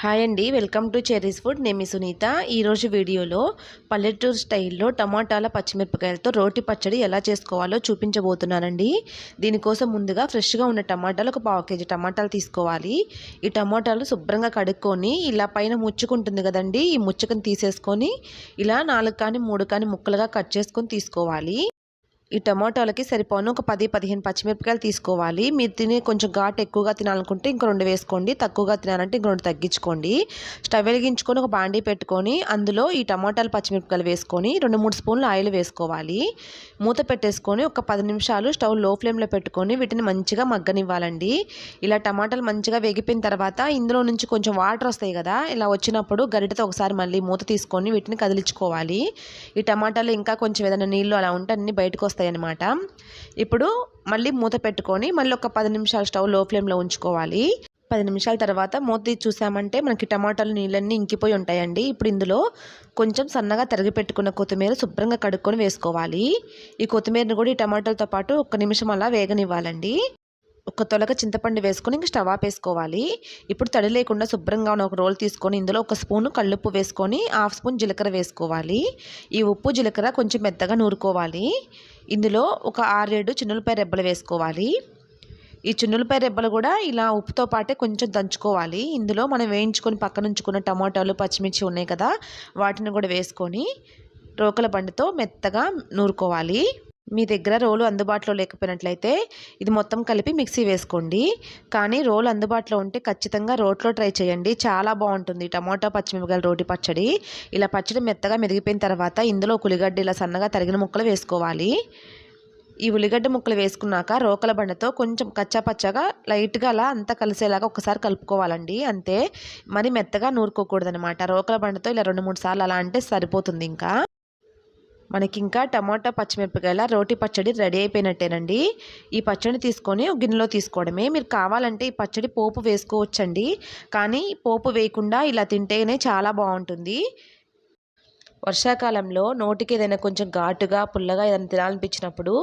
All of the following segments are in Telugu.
హాయ్ అండి వెల్కమ్ టు చెరీస్ ఫుడ్ నేను సునీత. ఈరోజు వీడియోలో పల్లెటూరు స్టైల్లో టమాటాల పచ్చిమిరపకాయలతో రోటి పచ్చడి ఎలా చేసుకోవాలో చూపించబోతున్నానండి. దీనికోసం ముందుగా ఫ్రెష్గా ఉన్న టమాటాలు ఒక పావు కేజీ టమాటాలు తీసుకోవాలి. ఈ టమాటాలు శుభ్రంగా కడుక్కొని ఇలా పైన ముచ్చుకుంటుంది కదండి ఈ ముచ్చుకను తీసేసుకొని ఇలా నాలుగు కానీ మూడు కానీ ముక్కలుగా కట్ చేసుకొని తీసుకోవాలి. ఈ టమాటోలకి సరిపోను. ఒక పది పదిహేను పచ్చిమిరపకాయలు తీసుకోవాలి. మీరు తినే కొంచెం ఘాట్ ఎక్కువగా తినాలనుకుంటే ఇంకో రెండు వేసుకోండి. తక్కువగా తినాలంటే ఇంకో రెండు తగ్గించుకోండి. స్టవ్ వెలిగించుకొని ఒక బాండీ పెట్టుకొని అందులో ఈ టమాటాలు పచ్చిమిరపకాయలు వేసుకొని రెండు మూడు స్పూన్లు ఆయిల్ వేసుకోవాలి. మూత పెట్టేసుకొని ఒక పది నిమిషాలు స్టవ్లో ఫ్లేమ్లో పెట్టుకొని వీటిని మంచిగా మగ్గనివ్వాలండి. ఇలా టమాటాలు మంచిగా వేగిపోయిన తర్వాత ఇందులో నుంచి కొంచెం వాటర్ వస్తాయి కదా ఇలా వచ్చినప్పుడు గరిటతో ఒకసారి మళ్ళీ మూత తీసుకొని వీటిని కదిలించుకోవాలి. ఈ టమాటాలు ఇంకా కొంచెం ఏదైనా నీళ్ళు అలా ఉంటే అన్ని బయటకు వస్తాయి. వస్తాయి అన్నమాట ఇప్పుడు మళ్ళీ మూత పెట్టుకొని మళ్ళీ ఒక పది నిమిషాలు స్టవ్లో ఫ్లేమ్లో ఉంచుకోవాలి. పది నిమిషాల తర్వాత మూత చూసామంటే మనకి టమాటాలు నీళ్ళన్నీ ఇంకిపోయి ఉంటాయండి. ఇప్పుడు ఇందులో కొంచెం సన్నగా తరిగి పెట్టుకున్న కొత్తిమీర శుభ్రంగా కడుక్కొని వేసుకోవాలి. ఈ కొత్తిమీరని కూడా ఈ టమాటాలతో పాటు ఒక్క నిమిషం అలా వేగనివ్వాలండి. ఒక తొలక చింతపండు వేసుకొని ఇంక స్టవ్ ఆపేసుకోవాలి. ఇప్పుడు తడి లేకుండా శుభ్రంగా ఉన్న ఒక రోల్ తీసుకొని ఇందులో ఒక స్పూన్ కళ్ళుప్పు వేసుకొని హాఫ్ స్పూన్ జీలకర్ర వేసుకోవాలి. ఈ ఉప్పు జీలకర్ర కొంచెం మెత్తగా నూరుకోవాలి. ఇందులో ఒక ఆరేడు చిన్నులపై రెబ్బలు వేసుకోవాలి. ఈ చిన్నులపై రెబ్బలు కూడా ఇలా ఉప్పుతో పాటే కొంచెం దంచుకోవాలి. ఇందులో మనం వేయించుకొని పక్కన ఉంచుకున్న టమాటాలు పచ్చిమిర్చి ఉన్నాయి కదా వాటిని కూడా వేసుకొని రోకల బండితో మెత్తగా నూరుకోవాలి. మీ దగ్గర రోలు అందుబాటులో లేకపోయినట్లయితే ఇది మొత్తం కలిపి మిక్సీ వేసుకోండి. కానీ రోలు అందుబాటులో ఉంటే ఖచ్చితంగా రోట్లో ట్రై చేయండి. చాలా బాగుంటుంది. టమోటా పచ్చిమిరపకాయల రోటి పచ్చడి. ఇలా పచ్చడి మెత్తగా మెరిగిపోయిన తర్వాత ఇందులో ఉల్లిగడ్డ ఇలా సన్నగా తరిగిన ముక్కలు వేసుకోవాలి. ఈ ఉల్లిగడ్డ ముక్కలు వేసుకున్నాక రోకల బండతో కొంచెం కచ్చాపచ్చగా లైట్గా అలా అంతా కలిసేలాగా ఒకసారి కలుపుకోవాలండి. అంతే. మరి మెత్తగా నూరుకోకూడదు అనమాట రోకల బండతో ఇలా రెండు మూడు సార్లు అలా అంటే సరిపోతుంది ఇంకా. మనకి ఇంకా టమాటా పచ్చిమిరపకాయల రోటి పచ్చడి రెడీ అయిపోయినట్టేనండి. ఈ పచ్చడి తీసుకొని గిన్నెలో తీసుకోవడమే. మీరు కావాలంటే ఈ పచ్చడి పోపు వేసుకోవచ్చండి. కానీ పోపు వేయకుండా ఇలా తింటేనే చాలా బాగుంటుంది. వర్షాకాలంలో నోటికి ఏదైనా కొంచెం ఘాటుగా పుల్లగా ఏదైనా తినాలనిపించినప్పుడు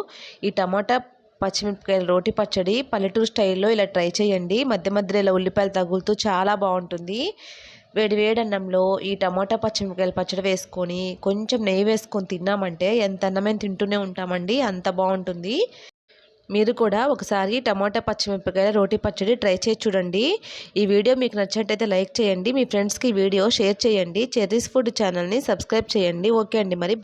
ఈ టమాటా పచ్చిమిరపకాయల రోటి పచ్చడి పల్లెటూరు స్టైల్లో ఇలా ట్రై చేయండి. మధ్య మధ్యలో ఇలా ఉల్లిపాయలు తగులుతూ చాలా బాగుంటుంది. వేడి వేడి అన్నంలో ఈ టమాటా పచ్చిమిరపకాయల పచ్చడి వేసుకొని కొంచెం నెయ్యి వేసుకొని తిన్నామంటే ఎంత అన్నమైన తింటూనే ఉంటామండి. అంత బాగుంటుంది. మీరు కూడా ఒకసారి టమాటా పచ్చిమిరపకాయల రోటి పచ్చడి ట్రై చేసి చూడండి. ఈ వీడియో మీకు నచ్చినట్టయితే లైక్ చేయండి. మీ ఫ్రెండ్స్కి వీడియో షేర్ చేయండి. చెర్రీస్ ఫుడ్ ఛానల్ని సబ్స్క్రైబ్ చేయండి. ఓకే అండి మరి.